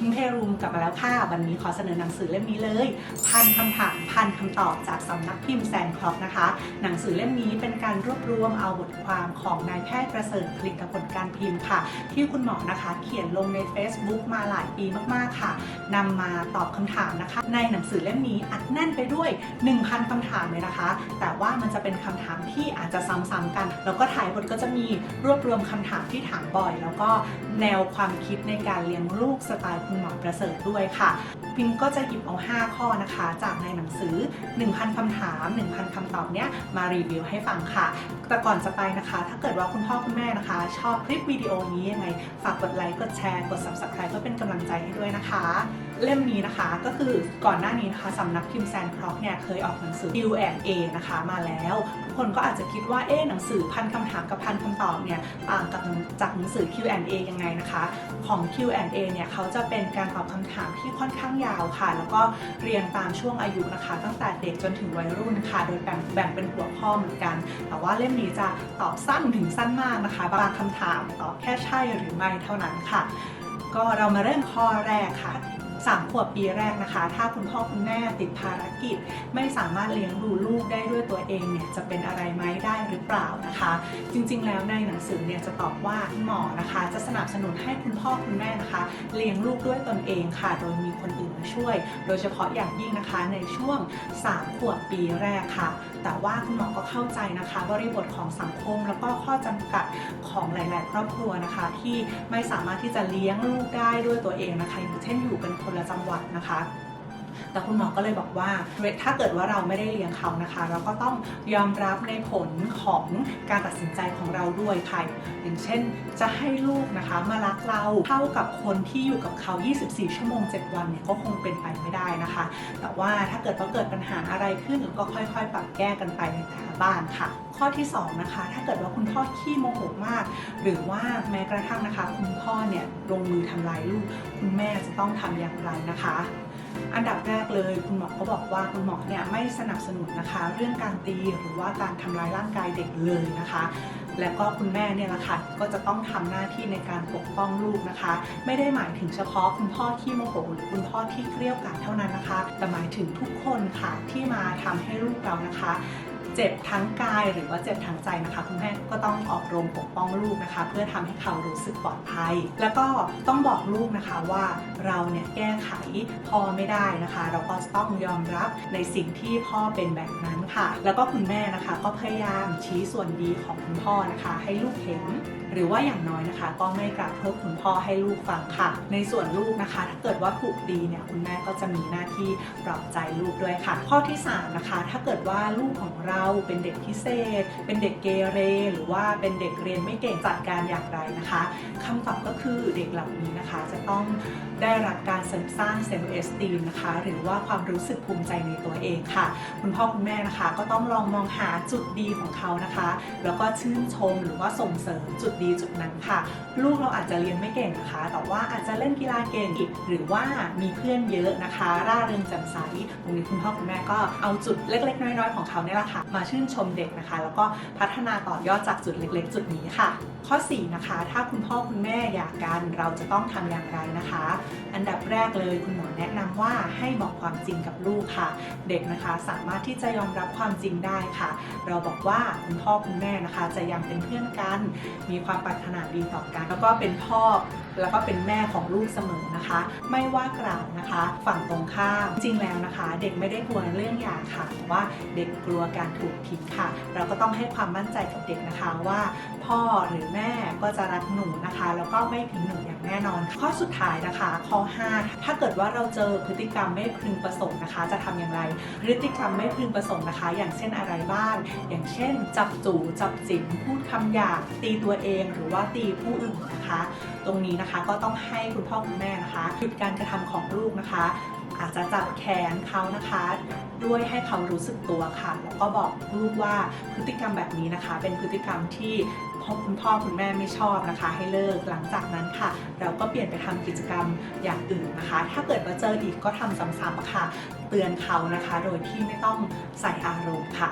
พิงเพรูมกลับมาแล้วค่ะ วันนี้ขอเสนอหนังสือเล่มนี้เลย พันคำถามพันคำตอบจากสำนักพิมพ์แซนคล็อกนะคะ หนังสือเล่มนี้เป็นการรวบรวมเอาบทความของนายแพทย์ประเสริฐผลิตผลการพิมพ์ค่ะ ที่คุณหมอนะคะเขียนลงใน Facebook มาหลายปีมากๆค่ะนำมาตอบคำถามนะคะ ในหนังสือเล่มนี้อัดแน่นไปด้วย 1,000 คำถามเลยนะคะ แต่ว่ามันจะเป็นคำถามที่อาจจะซ้ำๆกัน แล้วก็ถ่ายบทก็จะมีรวบรวมคำถามที่ถามบ่อย แล้วก็แนวความคิดในการเลี้ยงลูกสไตล์คุณหมอประเสริฐด้วยค่ะพิมก็จะหยิบเอา 5 ข้อนะคะ จากในหนังสือ 1,000คำถาม 1,000คำตอบเนี้ยมารีวิวให้ฟังค่ะ แต่ก่อนจะไปนะคะ ถ้าเกิดว่าคุณพ่อคุณแม่นะคะ ชอบคลิปวิดีโอนี้ยังไง ฝากกดไลค์ กดแชร์ กด subscribe เพื่อเป็นกำลังใจให้ด้วยนะคะ เล่มนี้นะคะ ก็คือก่อนหน้านี้นะคะสำนักพิมพ์แซนคร็อกเนี่ยเคยออกหนังสือ Q&A นะคะมาแล้ว ทุกคนก็อาจจะคิดว่าเอ๊หนังสือพันคำถามกับพันคำตอบเนี่ยต่างกับจากหนังสือ Q&A ยังไงนะคะของ Q&A เนี่ยเขาจะเป็นการตอบคำถามที่ค่อนข้างยาวค่ะ แล้วก็เรียงตามช่วงอายุนะคะ ตั้งแต่เด็กจนถึงวัยรุ่นค่ะ โดยแบ่งแบ่งเป็นหัวข้อเหมือนกัน แต่ว่าเล่มนี้จะตอบสั้นถึงสั้นมากนะคะ บางคำถามตอบแค่ใช่หรือไม่เท่านั้นค่ะ ก็เรามาเริ่มข้อแรกค่ะ สามขวบปีแรกนะคะ ถ้าคุณพ่อคุณแม่ติดภารกิจ ไม่สามารถเลี้ยงดูลูกได้ด้วยตัวเองเนี่ยจะเป็นอะไรไหมได้หรือเปล่านะคะ จริงๆ แล้วในหนังสือเนี่ยจะตอบว่าหมอนะคะ จะสนับสนุนให้คุณพ่อคุณแม่นะคะ เลี้ยงลูกด้วยตนเองค่ะ โดยมีคนอื่นมาช่วย โดยเฉพาะอย่างยิ่งนะคะในช่วง 3 ขวบปีแรกค่ะ แต่ว่าคุณหมอก็เข้าใจนะคะ บริบทของสังคมแล้วก็ข้อจำกัดของหลาย ๆ ครอบครัวนะคะ ที่ไม่สามารถที่จะเลี้ยงลูกได้ด้วยตัวเองนะคะอย่างเช่นอยู่กันคนละจังหวัดนะคะ แต่คุณหมอก็เลยบอกว่า ถ้าเกิดว่าเราไม่ได้เลี้ยงเขานะคะ เราก็ต้องยอมรับในผลของการตัดสินใจของเราด้วยค่ะอย่างเช่น จะให้ลูกนะคะมารักเราเท่ากับคนที่อยู่กับเขา 24 ชั่วโมง 7 วันเนี่ยก็คงเป็นไปไม่ได้นะคะ แต่ว่าถ้าเกิดว่าเกิดปัญหาอะไรขึ้นก็ค่อยๆ ปรับแก้กันไปในแต่ละบ้านค่ะ ข้อที่สองนะคะ ถ้าเกิดว่าคุณพ่อขี้โมโหมาก หรือว่าแม้กระทั่งนะคะ คุณพ่อเนี่ยลงมือทำร้ายลูก คุณแม่จะต้องทำอย่างไรนะคะ อันดับแรกเลยคุณหมอก็บอกว่าคุณหมอเนี่ยไม่สนับสนุนนะคะ เรื่องการตีหรือว่าการทำร้ายร่างกายเด็กเลยนะคะ แล้วก็คุณแม่เนี่ยแหละค่ะก็จะต้องทำหน้าที่ในการปกป้องลูกนะคะ ไม่ได้หมายถึงเฉพาะคุณพ่อที่โมโหหรือคุณพ่อที่เกลี้ยดกล่อมเท่านั้นนะคะ แต่หมายถึงทุกคนค่ะที่มาทำให้ลูกเรานะคะ เจ็บทั้งกายหรือว่าเจ็บทั้งใจนะคะคุณแม่ก็ต้องออกโรงปกป้องลูกนะคะ เพื่อทำให้เขารู้สึกปลอดภัย แล้วก็ต้องบอกลูกนะคะว่าเราเนี่ยแก้ไขพ่อไม่ได้นะคะ เราก็ต้องยอมรับในสิ่งที่พ่อเป็นแบบนั้นค่ะ แล้วก็คุณแม่นะคะ ก็พยายามชี้ส่วนดีของคุณพ่อนะคะ ให้ลูกเห็นหรือว่าอย่างน้อยนะคะ ก็ไม่กระทบคุณพ่อให้ลูกฟังค่ะ ในส่วนลูกนะคะ ถ้าเกิดว่าถูกดีเนี่ยคุณแม่ก็จะมีหน้าที่ปลอบใจลูกด้วยค่ะ ข้อที่3นะคะถ้าเกิดว่าลูกของเราเป็นเด็กพิเศษ เป็นเด็กเกเร หรือว่าเป็นเด็กเรียนไม่เก่งจัดการอย่างไรนะคะคำตอบก็คือเด็กเหล่านี้นะคะ จะต้องได้รับการเสริมสร้างเซลล์เอสตีมนะคะ หรือว่าความรู้สึกภูมิใจในตัวเองค่ะ คุณพ่อคุณแม่นะคะ ก็ต้องลองมองหาจุดดีของเขานะคะ แล้วก็ชื่นชมหรือว่าส่งเสริมจุดดีจุดนั้นค่ะ ลูกเราอาจจะเรียนไม่เก่งนะคะ แต่ว่าอาจจะเล่นกีฬาเก่งอีกหรือว่ามีเพื่อนเยอะนะคะ ร่าเริงแจ่มใสตรงนี้คุณพ่อคุณแม่ก็เอาจุดเล็กๆ น้อยๆ ของเขาเนี่ยแหละค่ะมาชื่นชมเด็กนะคะ แล้วก็พัฒนาต่อยอดจากจุดเล็ก ๆ จุดนี้ค่ะ ข้อ 4 นะคะ ถ้าคุณพ่อคุณแม่อยากกันเราจะต้องทำอย่างไรนะคะ อันดับแรกเลยคุณหมอแนะนำว่าให้บอกความจริงกับลูกค่ะ เด็กนะคะสามารถที่จะยอมรับความจริงได้ค่ะ เราบอกว่าคุณพ่อคุณแม่นะคะ จะยังเป็นเพื่อนกัน มีความปรารถนาดีต่อกัน แล้วก็เป็นพ่อ แล้วก็เป็นแม่ของลูกเสมอนะคะ ไม่ว่ากล่าวนะคะ ฝั่งตรงข้ามจริงแล้วนะคะ เด็กไม่ได้กลัวเรื่องหย่าค่ะแต่ว่าเด็กกลัวการถูกทิ้งค่ะ เราก็ต้องให้ความมั่นใจกับเด็กนะคะว่าพ่อหรือแม่ก็จะรักหนูนะคะ แล้วก็ไม่ทิ้งหนูอย่างแน่นอน ข้อสุดท้ายนะคะข้อ 5 ถ้าเกิดว่าเราเจอพฤติกรรมไม่พึงประสงค์นะคะ จะทำอย่างไร พฤติกรรมไม่พึงประสงค์นะคะ อย่างเช่นอะไรบ้างอย่างเช่น จับจู่จับจิ๋มพูดคำหยาบตีตัวเองหรือว่าตีผู้อื่นนะคะ ตรงนี้นะคะก็ต้องให้คุณพ่อคุณแม่นะคะหยุดการกระทำของลูกนะคะ อาจจะจับแขนเขานะคะ ด้วยให้เขารู้สึกตัวค่ะ แล้วก็บอกลูกว่าพฤติกรรมแบบนี้นะคะ เป็นพฤติกรรมที่พ่อคุณพ่อคุณแม่ไม่ชอบนะคะ ให้เลิกหลังจากนั้นค่ะ เราก็เปลี่ยนไปทำกิจกรรมอย่างอื่นนะคะ ถ้าเกิดว่าเจออีกก็ทำซ้ำๆค่ะ เตือนเขานะคะ โดยที่ไม่ต้องใส่อารมณ์ค่ะ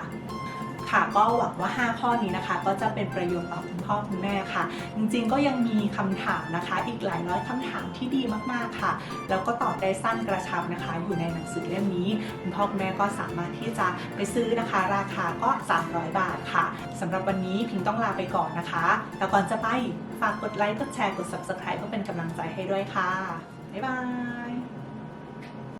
ค่ะ ก็หวังว่า 5 ข้อนี้นะคะ ก็จะเป็นประโยชน์ต่อคุณพ่อคุณแม่ค่ะ จริงๆ ก็ยังมีคำถามนะคะ อีกหลายร้อยคำถามที่ดีมากๆค่ะ แล้วก็ตอบได้สั้นกระชับนะคะ อยู่ในหนังสือเล่มนี้ คุณพ่อคุณแม่ก็สามารถที่จะไปซื้อนะคะ ราคาก็ 300 บาทค่ะสำหรับวันนี้พิงต้องลาไปก่อนนะคะ แต่ก่อนจะไปฝากกดไลค์กดแชร์กด subscribe เพื่อเป็นกำลังใจให้ด้วยค่ะ บ๊ายบาย